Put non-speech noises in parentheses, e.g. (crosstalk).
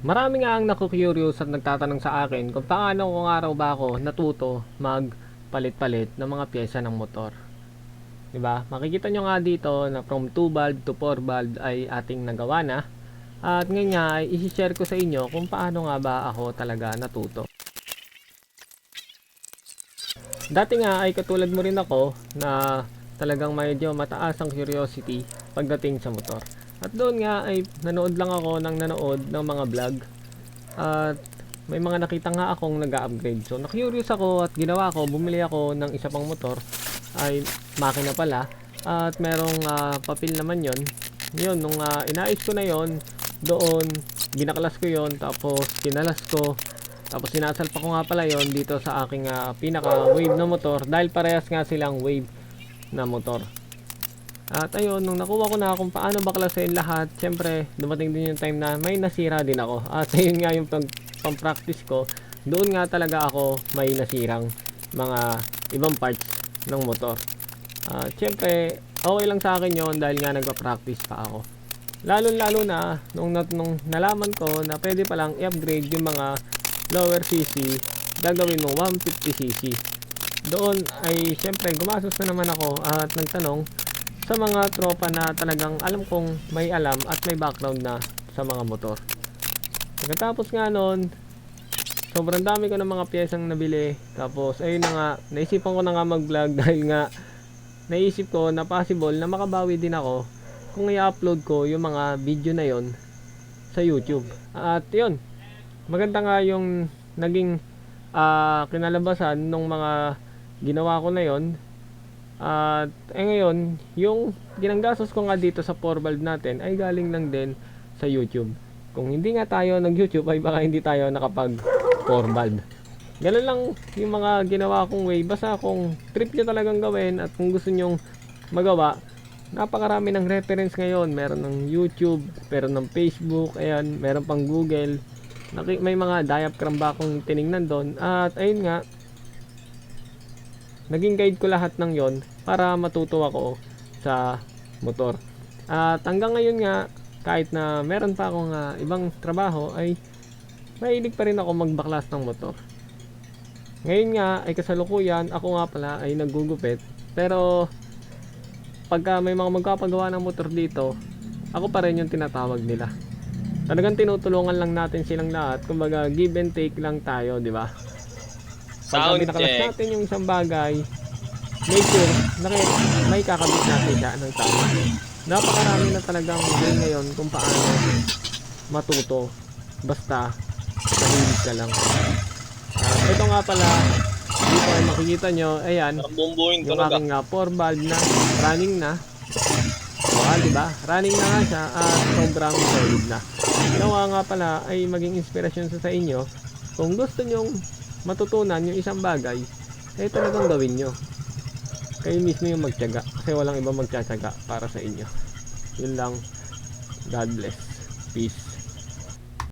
Marami nga ang naku-curious at nagtatanong sa akin kung paano kung araw ba ako natuto magpalit-palit ng mga pyesa ng motor. 'Di ba? Makikita nyo nga dito na from 2 valve to 4 valve ay ating nagawa na. At ngayon nga ay isi-share ko sa inyo kung paano nga ba ako talaga natuto. Dati nga ay katulad mo rin ako na talagang medyo mataas ang curiosity pagdating sa motor. At doon nga ay nanood lang ako ng nanood ng mga vlog. At may mga nakita nga akong nag-upgrade. So na-curious ako at ginawa ko, bumili ako ng isa pang motor. Ay makina pala. At merong ah, papel naman yon Yun, nung ah, inayos ko na yon doon, ginakalas ko yon tapos kinalas ko. Tapos sinasalpa ko nga pala yon dito sa aking ah, pinaka wave na motor dahil parehas nga silang wave na motor. At ayun, nung nakuha ko na kung paano baklasin lahat, syempre, dumating din yung time na may nasira din ako. At (laughs) ayun nga yung pag, pang-practice ko, doon nga talaga ako may nasirang mga ibang parts ng motor. At syempre, okay lang sa akin yon dahil nga nagpa-practice pa ako. Lalo-lalo na, nung, nung nalaman ko na pwede palang i-upgrade yung mga lower CC, gagawin mo 150cc. Doon ay syempre gumastos na naman ako at nagtanong sa mga tropa na talagang alam kong may alam at may background na sa mga motor. Pagkatapos nga nun, sobrang dami ko ng mga piyesang nabili. Tapos, ayun na nga, naisipan ko na nga mag-vlog (laughs) dahil nga naisip ko na possible na makabawi din ako kung i-upload ko yung mga video na yon sa YouTube. At yun, maganda nga yung naging ah, kinalabasan ng mga ginawa ko na yon at eh ngayon, yung ginanggasos ko nga dito sa 4 valve natin ay galing lang din sa YouTube. Kung hindi nga tayo nag-YouTube ay baka hindi tayo nakapag 4 valve. Ganun lang yung mga ginawa kong way. Basta kung trip nyo talagang gawin at kung gusto nyong magawa, napakarami ng reference ngayon. Meron ng YouTube, meron ng Facebook, ayan, meron pang Google. May mga diagram ba akong tiningnan doon. At ayun nga, naging guide ko lahat ng yon para matuto ako sa motor. At hanggang ngayon nga, kahit na meron pa akong ah, ibang trabaho, ay mahilig pa rin ako magbaklas ng motor. Ngayon nga, ay kasalukuyan, ako nga pala ay naggugupit. Pero, pagka may mga magkapagawa ng motor dito, ako pa rin yung tinatawag nila. Talagang tinutulungan lang natin silang lahat. Kumbaga, give and take lang tayo, di ba? Pagka Sound check. natin yung isang bagay, make sure na may kakabit natin siya ng tama. Napakarami na talagang way ngayon kung paano matuto. Basta, mahilig ka lang. Ah, ito nga pala, dito ay makikita nyo, ayan, yung ah. aking nga 4 valve na, running na. Baka, di ba? Running na nga siya at sobrang solid na. Ginawa nga pala ay maging inspirasyon sa sa inyo. Kung gusto nyong matutunan yung isang bagay, ay talagang gawin nyo. Kayo mismo yung magtyaga kasi walang ibang magtsatsaga para sa inyo. Yun lang. God bless. Peace.